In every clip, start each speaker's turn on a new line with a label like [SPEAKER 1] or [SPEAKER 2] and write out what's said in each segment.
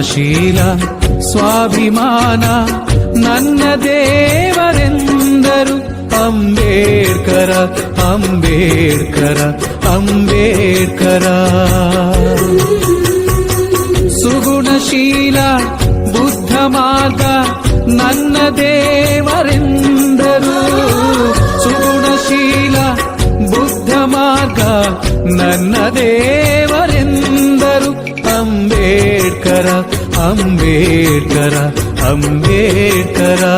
[SPEAKER 1] ಸೃಜನಶೀಲ ಸ್ವಾಭಿಮಾನ ನನ್ನ ದೇವರೆಂದರು ಅಂಬೇಡ್ಕರ ಅಂಬೇಡ್ಕರ ಅಂಬೇಡ್ಕರ ಸುಗುಣಶೀಲ ಬುದ್ಧ ಮಾರ್ಗ ನನ್ನ ದೇವರೆಂದರು ಸುಗುಣಶೀಲ ಬುದ್ಧ ಮಾರ್ಗ ನನ್ನ ದೇವರೆಂದರು
[SPEAKER 2] அம்பேத்கரா
[SPEAKER 1] அம்பேத்கரா அம்பேத்கரா.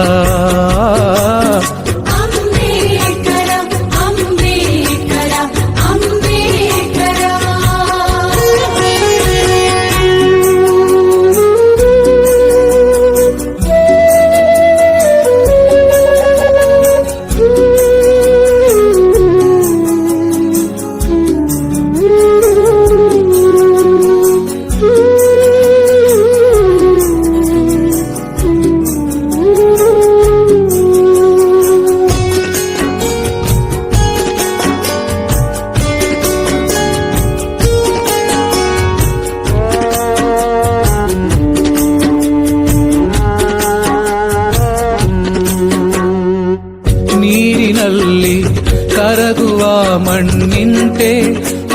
[SPEAKER 1] ಮಣ್ಣಿಂತೆ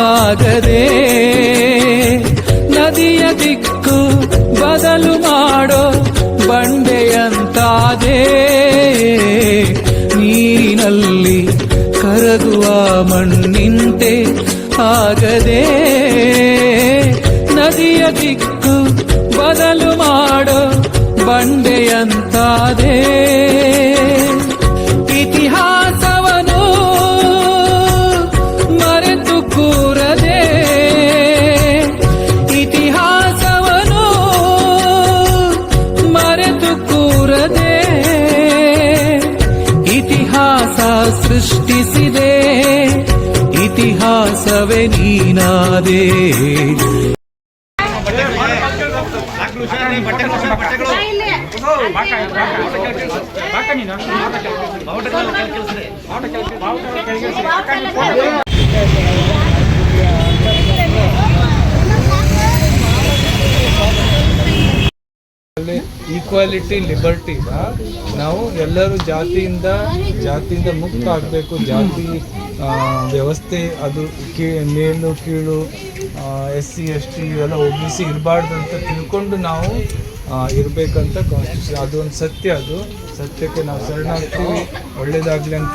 [SPEAKER 1] ಆಗದೆ ನದಿಯ ದಿಕ್ಕು ಬದಲು ಮಾಡೋ ಬಂಡೆಯಂತಾದೆ. ನೀರಿನಲ್ಲಿ ಕರಗುವ ಮಣ್ಣಿಂತೆ ಆಗದೆ ನದಿಯ ದಿಕ್ಕು ಬದಲು ಮಾಡೋ ಬಂಡೆಯಂತಾದೆ. ಸೃಷ್ಟಿಸಿದೆ ಇತಿಹಾಸವೇ ನೀನಾದೆ
[SPEAKER 3] ಈಕ್ವಾಲಿಟಿ ಲಿಬರ್ಟಿ ನಾವು ಎಲ್ಲರೂ ಜಾತಿಯಿಂದ ಜಾತಿಯಿಂದ ಮುಕ್ತ ಆಗಬೇಕು ಜಾತಿ ವ್ಯವಸ್ಥೆ ಅದು ಮೇಲು ಕೀಳು ಎಸ್ ಸಿ ಎಸ್ ಟಿ ಇವೆಲ್ಲ ಸಿ ಇರಬಾರ್ದು ಅಂತ ತಿಳ್ಕೊಂಡು ನಾವು ಇರಬೇಕಂತ ಕಾನ್ಸ್ಟಿಟ್ಯೂಷನ್ ಅದು ಒಂದು ಸತ್ಯ ಅದು ಸತ್ಯಕ್ಕೆ ನಾವು ಶರಣಾಗ್ತೀವಿ ಒಳ್ಳೇದಾಗಲಿ ಅಂತ